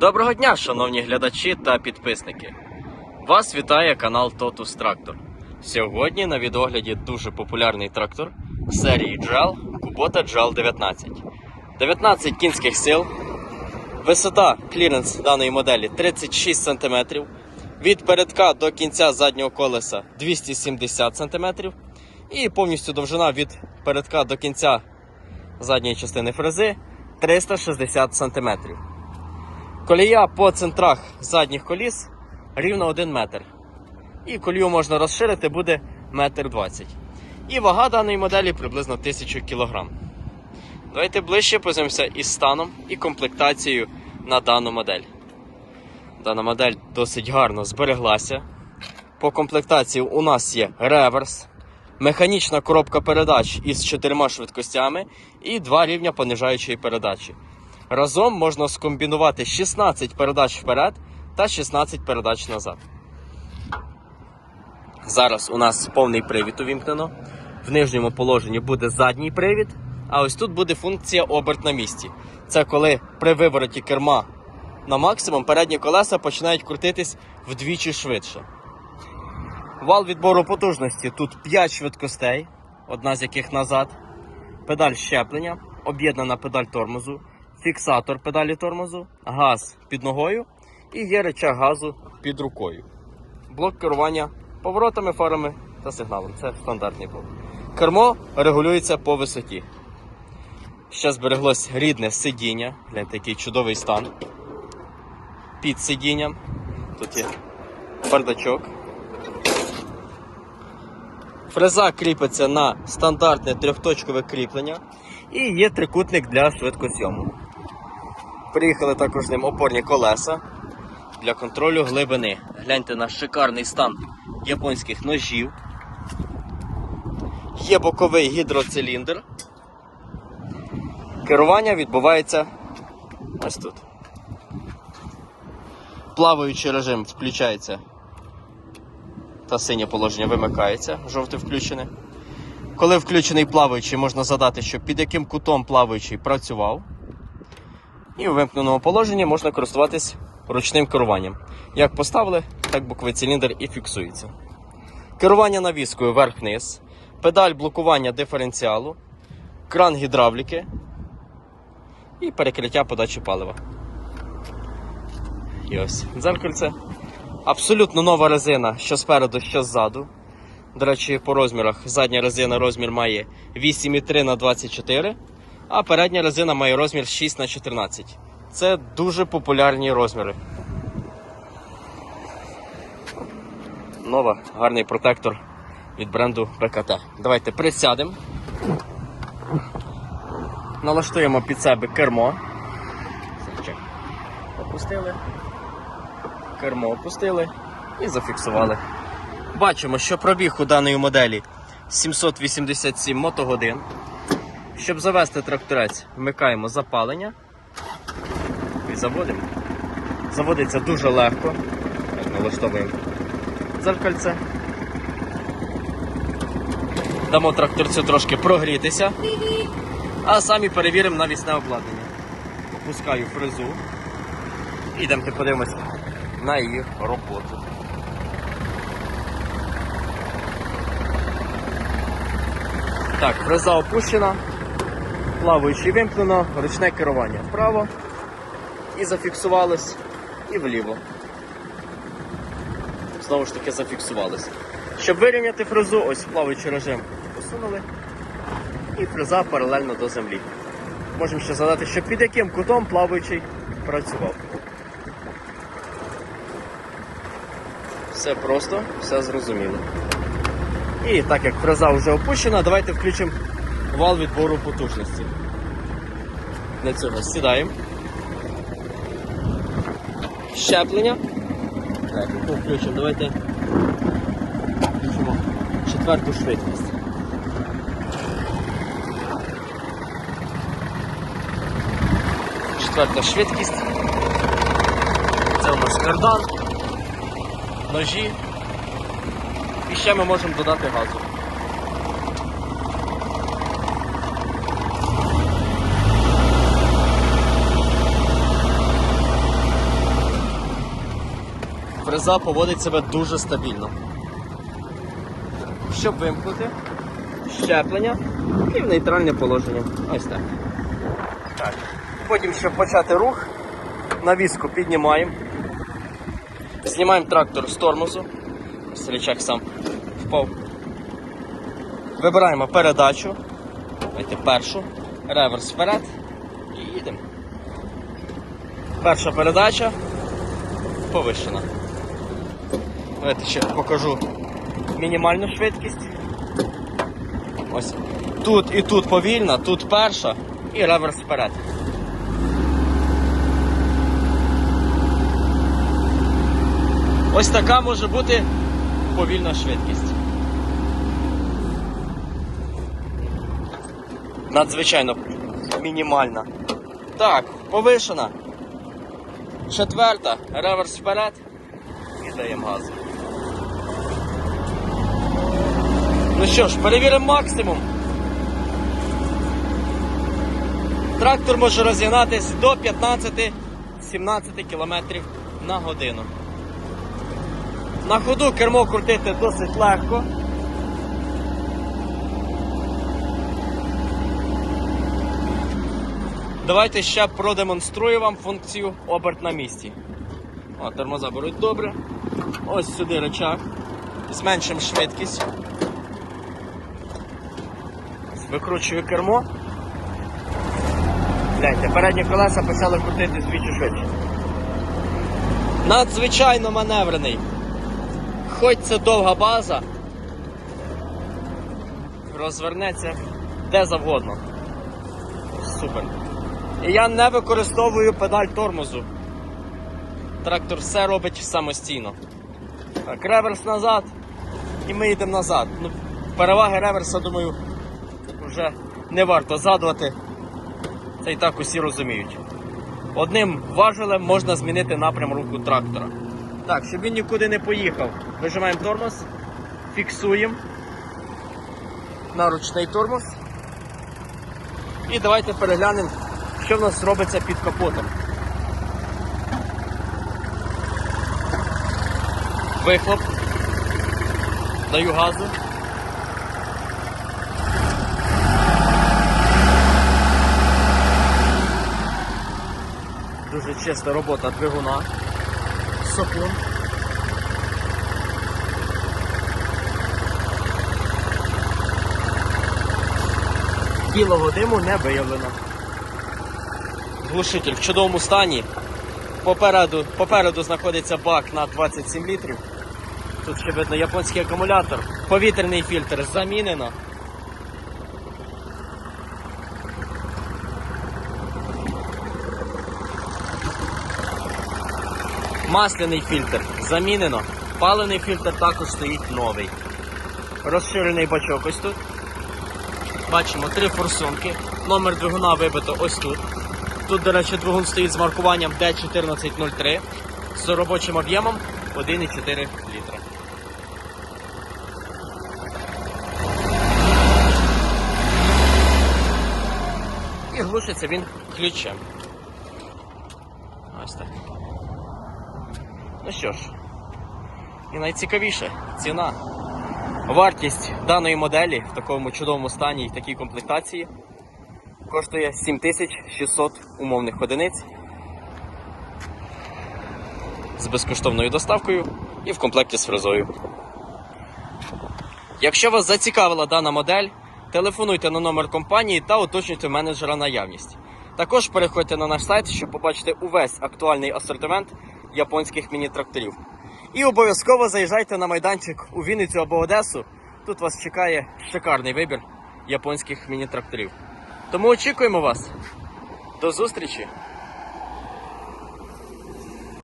Доброго дня, шановні глядачі та підписники. Вас вітає канал Totus Tractor. Сьогодні на відогляді дуже популярний трактор серії GEL Kubota GEL 19. 19 кінських сил. Висота кліренс даної моделі 36 см. Від передка до кінця заднього колеса 270 см. І повністю довжина від передка до кінця задньої частини фрези 360 см. Колія по центрах задніх коліс рівно 1 метр. І колію можна розширити, буде 1,20 м. І вага даної моделі приблизно 1000 кг. Давайте ближче позимося із станом і комплектацією на дану модель. Дана модель досить гарно збереглася. По комплектації у нас є реверс, механічна коробка передач із чотирма швидкостями і два рівня понижаючої передачі. Разом можна скомбінувати 16 передач вперед та 16 передач назад. Зараз у нас повний привід увімкнено. В нижньому положенні буде задній привід, а ось тут буде функція оберт на місці. Це коли при вивороті керма на максимум передні колеса починають крутитись вдвічі швидше. Вал відбору потужності тут 5 швидкостей, одна з яких назад, педаль щеплення, об'єднана педаль тормозу, фіксатор педалі тормозу, газ під ногою і є речах газу під рукою. Блок керування поворотами, фарами та сигналом. Це стандартний блок. Кермо регулюється по висоті. Ще збереглось рідне сидіння, гляньте, який чудовий стан. Під сидінням. Тут є бардачок. Фреза кріпиться на стандартне трьохточкове кріплення і є трикутник для швидкосйому. Приїхали також з ним опорні колеса для контролю глибини. Гляньте на шикарний стан японських ножів. Є боковий гідроциліндр. Керування відбувається ось тут. Плаваючий режим включається та синє положення вимикається, жовте включене. Коли включений плаваючий, можна задати, що під яким кутом плаваючий працював. І у вимкненому положенні можна користуватись ручним керуванням. Як поставили, так боковий циліндр і фіксується. Керування навіскою вверх-вниз, педаль блокування диференціалу, кран гідравліки і перекриття подачі палива. І ось дзеркальце. Абсолютно нова резина, що спереду, що ззаду. До речі, по розмірах задня резина розмір має 8,3 на 24, а передня резина має розмір 6 на 14. Це дуже популярні розміри. Нова, гарний протектор від бренду БКТ. Давайте присядемо. Налаштуємо під себе кермо. Опустили. Кермо опустили і зафіксували. Бачимо, що пробіг у даної моделі 787 мотогодин. Щоб завести тракторець, вмикаємо запалення і заводимо. Заводиться дуже легко. Налаштовуємо дзеркальце. Дамо тракторцю трошки прогрітися, а самі перевіримо навісне обладнання. Опускаю фрезу. Ідемо подивимось на її роботу. Так, фреза опущена, плаваючи вимкнено, ручне керування вправо і зафіксувалось, і вліво. Знову ж таки зафіксувалось. Щоб вирівняти фрезу, ось плаваючий режим посунули, і фреза паралельно до землі. Можемо ще задати, що під яким кутом плаваючий працював. Все просто, все зрозуміло. І так як фреза вже опущена, давайте включимо вал відбору потужності. Для цього сідаємо. Щеплення. Так, включимо. Давайте включимо четверту швидкість. Четверта швидкість. Це у нас кардан ножі. І ще ми можемо додати газу. Фреза поводить себе дуже стабільно. Щоб вимкнути, щеплення і в нейтральне положення. Ось так. так. Потім, щоб почати рух, навіску піднімаємо. Знімаємо трактор з тормозу. Селячак сам впав. Вибираємо передачу. Давайте першу. Реверс вперед. І їдемо. Перша передача повишена. Давайте ще покажу мінімальну швидкість. Ось. Тут і тут повільна, тут перша і реверс вперед. Ось така може бути повільна швидкість. Надзвичайно мінімальна. Так, повишена. Четверта, реверс вперед і даємо газу. Ну що ж, перевіримо максимум. Трактор може розігнатись до 15-17 км на годину. На ходу кермо крутити досить легко. Давайте ще продемонструю вам функцію оберт на місці. О, тормоза беруть добре. Ось сюди рычаг. Зменшимо швидкість. Викручую кермо. Гляньте, передні колеса почали крутити двічі швидше. Надзвичайно маневрений. Хоч це довга база, розвернеться де завгодно. Супер. І я не використовую педаль тормозу. Трактор все робить самостійно. Так, реверс назад. І ми йдемо назад. Ну, переваги реверса, думаю, вже не варто згадувати. Це і так усі розуміють. Одним важелем можна змінити напрям руху трактора. Так, щоб він нікуди не поїхав, вижимаємо тормоз, фіксуємо на ручний тормоз. І давайте переглянемо, що в нас робиться під капотом. Вихлоп. Даю газу. Дуже чиста робота двигуна. Сопун. Білого диму не виявлено. Глушитель в чудовому стані. Попереду, попереду знаходиться бак на 27 літрів. Тут ще видно японський акумулятор. Повітряний фільтр замінено. Масляний фільтр замінено. Палений фільтр також стоїть новий. Розширений бачок ось тут. Бачимо три форсунки. Номер двигуна вибито ось тут. Тут, до речі, двигун стоїть з маркуванням D1403 з робочим об'ємом 1,4 літра. І глушиться він ключем. Ось так. Ну що ж, і найцікавіше ціна. Вартість даної моделі в такому чудовому стані і такій комплектації коштує 7600 умовних одиниць з безкоштовною доставкою і в комплекті з фрезою. Якщо вас зацікавила дана модель, телефонуйте на номер компанії та уточнюйте менеджера наявність. Також переходьте на наш сайт, щоб побачити увесь актуальний асортимент японських міні-тракторів. І обов'язково заїжджайте на майданчик у Вінницю або Одесу. Тут вас чекає шикарний вибір японських міні-тракторів. Тому очікуємо вас. До зустрічі!